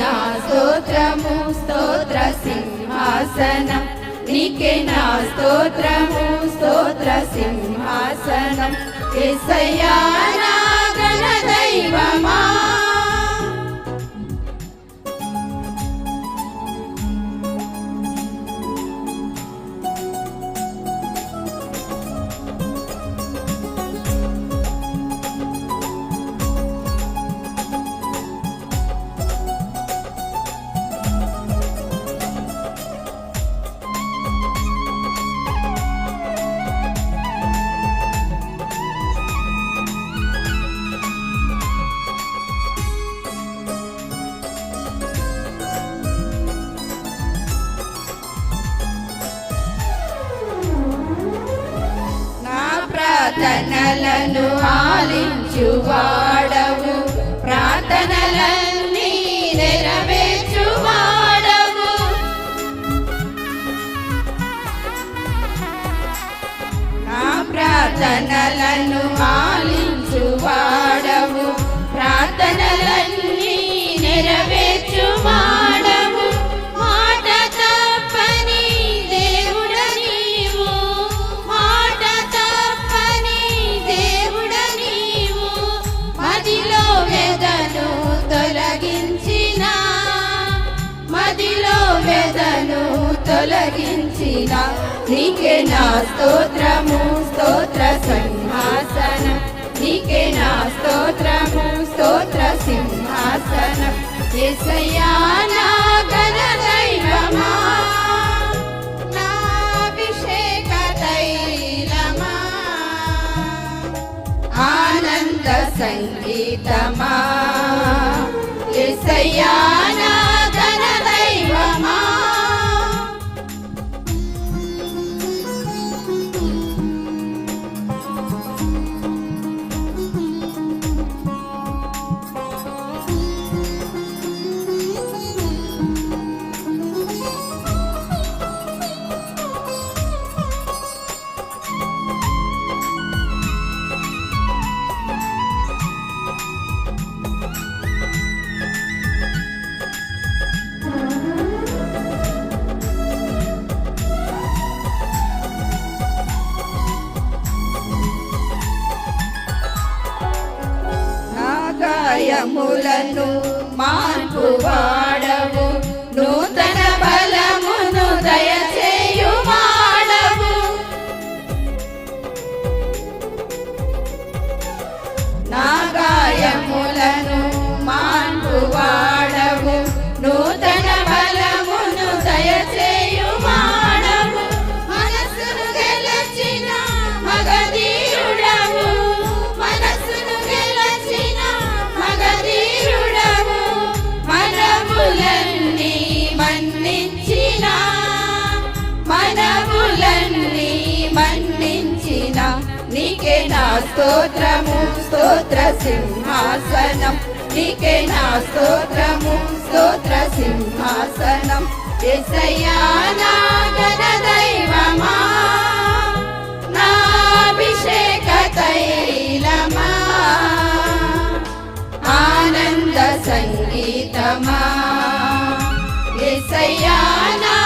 నా స్తోత్రము స్తోత్ర సింహాసనం. నీకే నా స్తోత్రము స్తోత్ర సింహాసనం. యేసయ్యా నా గణ దైవమా ప్రార్థనలను ఆలించువాడవు. ప్రార్థనలన్నీ నెరవేర్చువాడవు. నా ప్రార్థనలను ఆ తొలగించిన నీకే నా స్తోత్రము స్తోత్ర సింహాసనం. నీకే నా స్తోత్రము స్తోత్ర సింహాసనం. యేసయ్యా నా ఘన అభిషేక తైలమా. ఆనంద సంగీతం గాయములను మార్పు వాడవు. నూతన నీకే నా స్తోత్రము? స్తోత్ర సింహాసనం నీకే నా స్తోత్రము? స్తోత్ర సింహాసనం ఎసయానా నా ఘన దైవమా నా తైలమా ఆనంద సంగీతమా. ఎసయానా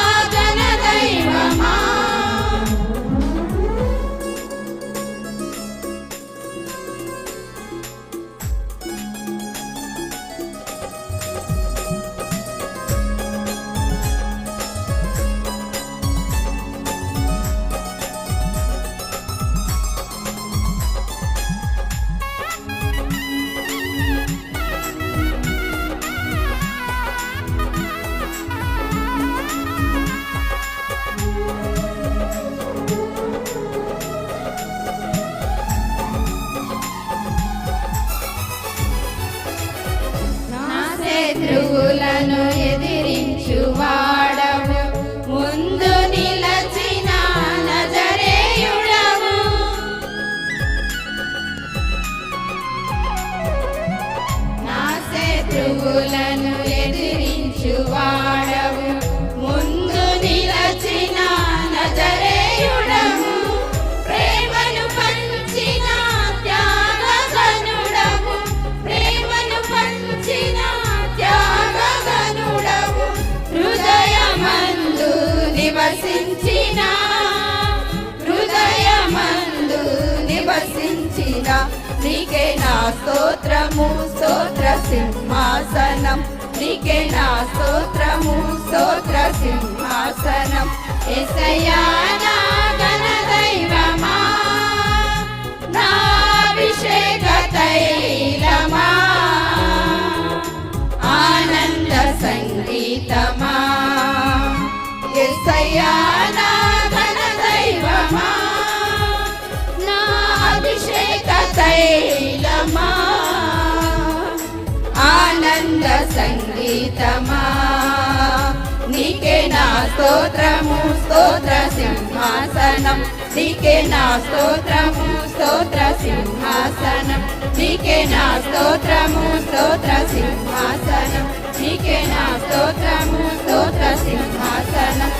ముందు నిలచిన నజరేయుడవు. ప్రేమను పంచిన త్యాగగనుడవు. ప్రేమను పంచిన హృదయమందు నివసించిన హృదయమందు నివసించిన. నీకే నా స్తోత్రము స్తోత్ర సింహాసనం నీకే నా స్తోత్రము స్తోత్ర సింహాసనం. ఎసయ్యా నా గణ దైవమా నా తైలమా ఆనంద సంగీతమా. ఎసయ్యా నా ఘన దైవమా నా అభిషేక సీతమా ఆనంద నీకే నా స్తోత్రము స్తోత్ర సింహాసనం. నీకే నా స్తోత్రము స్తోత్ర సింహాసనం. నీకే నా స్తోత్రము స్తోత్ర సింహాసనం. నీకే నా స్తోత్రము స్తోత్ర సింహాసనం.